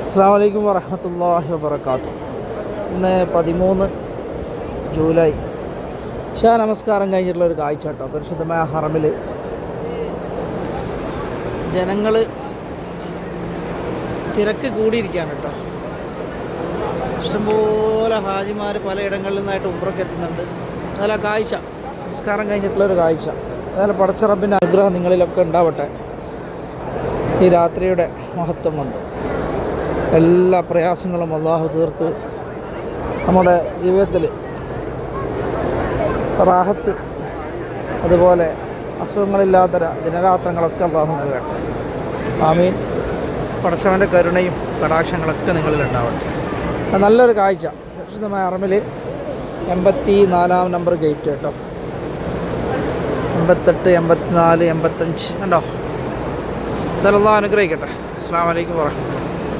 അസ്സാം വലൈക്കും വറഹമത്തല്ലാഹി വബർക്കാത്തു ഇന്ന് പതിമൂന്ന് ജൂലൈ. ഷാ നമസ്കാരം കഴിഞ്ഞിട്ടുള്ള ഒരു കാഴ്ച കേട്ടോ. പരിശുദ്ധമായ ഹറമിൽ ജനങ്ങൾ തിരക്ക് കൂടിയിരിക്കുകയാണ് കേട്ടോ. ഇഷ്ടംപോലെ ഹാജിമാർ പലയിടങ്ങളിൽ നിന്നായിട്ട് ഉമ്പ്രക്ക് എത്തുന്നുണ്ട്. അതല്ല കാഴ്ച. നമസ്കാരം കഴിഞ്ഞിട്ടുള്ള ഒരു കാഴ്ച. അതായത് പടച്ചറബിന്റെ അനുഗ്രഹം നിങ്ങളിലൊക്കെ ഉണ്ടാവട്ടെ. ഈ രാത്രിയുടെ മഹത്വം കൊണ്ട്. എല്ലാ പ്രയാസങ്ങളും അള്ളാഹു തീർത്ത് നമ്മുടെ ജീവിതത്തിൽ റാഹത്ത് അതുപോലെ അസുഖങ്ങളില്ലാത്ത ര- ദിനരാത്രങ്ങളൊക്കെ അള്ളാഹു നൽകട്ടെ. ആമീൻ. പടച്ചവന്റെ കരുണയും കടാക്ഷങ്ങളൊക്കെ നിങ്ങളിൽ ഉണ്ടാവട്ടെ. നല്ലൊരു കാഴ്ച. വിശുദ്ധമായ അറമിൽ എൺപത്തി നാലാം നമ്പർ ഗേറ്റ് കേട്ടോ. എൺപത്തെട്ട് എൺപത്തിനാല് എൺപത്തഞ്ച് കണ്ടോ? ഇതെല്ലാം അനുഗ്രഹിക്കട്ടെ. അസ്സാം വലൈക്കും വാഹമത്തുള്ള